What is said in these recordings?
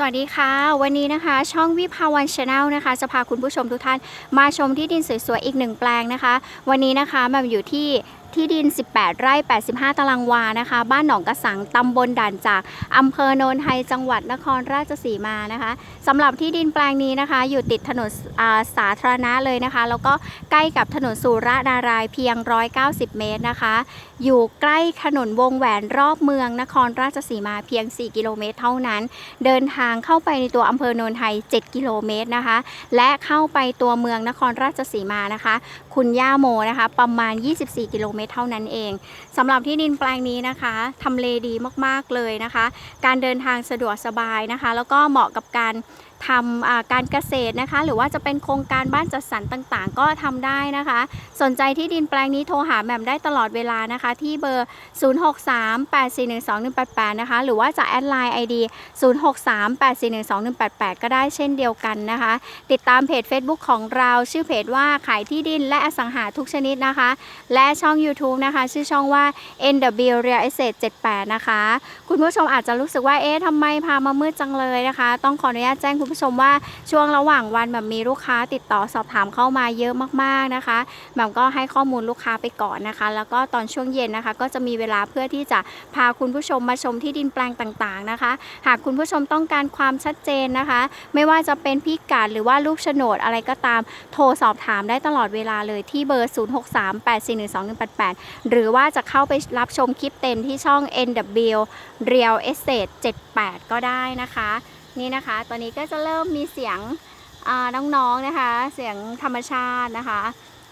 สวัสดีค่ะ วันนี้นะคะ ช่องวิภาวันชาแนลนะคะ จะพาคุณผู้ชมทุกท่านมาชมที่ดินสวยๆอีกหนึ่งแปลงนะคะ วันนี้นะคะแหม่มอยู่ที่ ที่ดิน 18 ไร่ 85 ตารางวานะคะ บ้านหนองกระสัง ตำบลด่านจากอำเภอโนนไทย จังหวัดนครราชสีมานะคะสำหรับที่ดินแปลงนี้นะคะ อยู่ติดถนนาสาธารณะเลยนะคะ แล้วก็ใกล้กับถนนสุรนารายเพียง 190 เมตรนะคะ อยู่ใกล้ถนนวงแหวนรอบเมืองนครราชสีมาเพียง 4 กิโลเมตรเท่านั้น เดินทางเข้าไปในตัวอำเภอโนนไทย 7 กิโลเมตรนะคะ และเข้าไปตัวเมืองนครราชสีมานะคะ คุณย่าโมนะคะ ประมาณ 24 กิโลเมตรเท่านั้นเองสำหรับที่ดินแปลงนี้นะคะทำเลดีมากๆเลยนะคะ การเดินทางสะดวกสบายนะคะ แล้วก็เหมาะกับการ ทำการเกษตรนะคะ หรือว่าจะเป็นโครงการบ้านจัดสรรต่างๆ ก็ทำได้นะคะ สนใจที่ดินแปลงนี้โทรหาแหม่มได้ตลอดเวลานะคะ ที่เบอร์ 0638412188 นะคะ หรือว่าจะแอดไลน์ ID 0638412188 ก็ได้เช่นเดียวกันนะคะ ติดตามเพจ Facebook ของเราชื่อเพจว่าขายที่ดินและอสังหาทุกชนิดนะคะ และช่อง YouTube นะคะ ชื่อช่องว่า NW Real Estate 78 นะคะ คุณผู้ชมอาจจะรู้สึกว่าเอ๊ะทำไมพามามืดจังเลยนะคะ ต้องขออนุญาตแจ้งคุณผู้ชมว่าช่วงระหว่างวันแบบมีลูกค้าติดต่อสอบถามเข้ามาเยอะมากๆนะคะแหม่มก็ให้ข้อมูลลูกค้าไปก่อนนะคะ แล้วก็ตอนช่วงเย็นนะคะ ก็จะมีเวลาเพื่อที่จะพาคุณผู้ชมมาชมที่ดินแปลงต่างๆนะคะ หากคุณผู้ชมต้องการความชัดเจนนะคะ ไม่ว่าจะเป็นพิกัดหรือว่ารูปโฉนดอะไรก็ตามโทรสอบถามได้ตลอดเวลาเลยที่เบอร์ 0638412188 หรือว่าจะเข้าไปรับชมคลิปเต็มที่ช่อง NW Real Estate 78 ก็ได้นะคะ นี่นะคะ ตอนนี้ก็จะเริ่มมีเสียงน้องๆนะคะ เสียงธรรมชาตินะคะ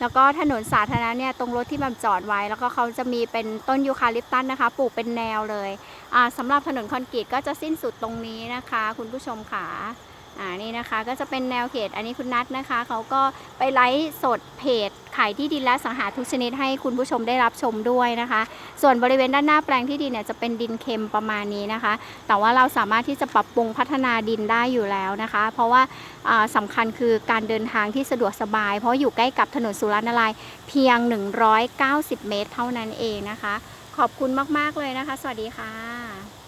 แล้วก็ถนนสาธารณะเนี่ยตรงรถที่แบบจอดไว้ แล้วก็เขาจะมีเป็นต้นยูคาลิปตัสนะคะ ปลูกเป็นแนวเลยอ่าสำหรับถนนคอนกรีตก็จะสิ้นสุดตรงนี้นะคะ คุณผู้ชมค่ะ อ่านี่นะคะก็จะเป็นแนวเขตอันนี้คุณนัทนะคะเขาก็ไปไลฟ์สดเพจขายที่ดินและสังหาทุกชนิดให้คุณผู้ชมได้รับชมด้วยนะคะ ส่วนบริเวณด้านหน้าแปลงที่ดินเนี่ยจะเป็นดินเค็มประมาณนี้นะคะ แต่ว่าเราสามารถที่จะปรับปรุงพัฒนาดินได้อยู่แล้วนะคะ เพราะว่าอ่าสำคัญคือการเดินทางที่สะดวกสบาย เพราะอยู่ใกล้กับถนนสุรนารายเพียง 190 เมตร เท่านั้นเองนะคะ ขอบคุณมาก ๆ เลยนะคะ สวัสดีค่ะ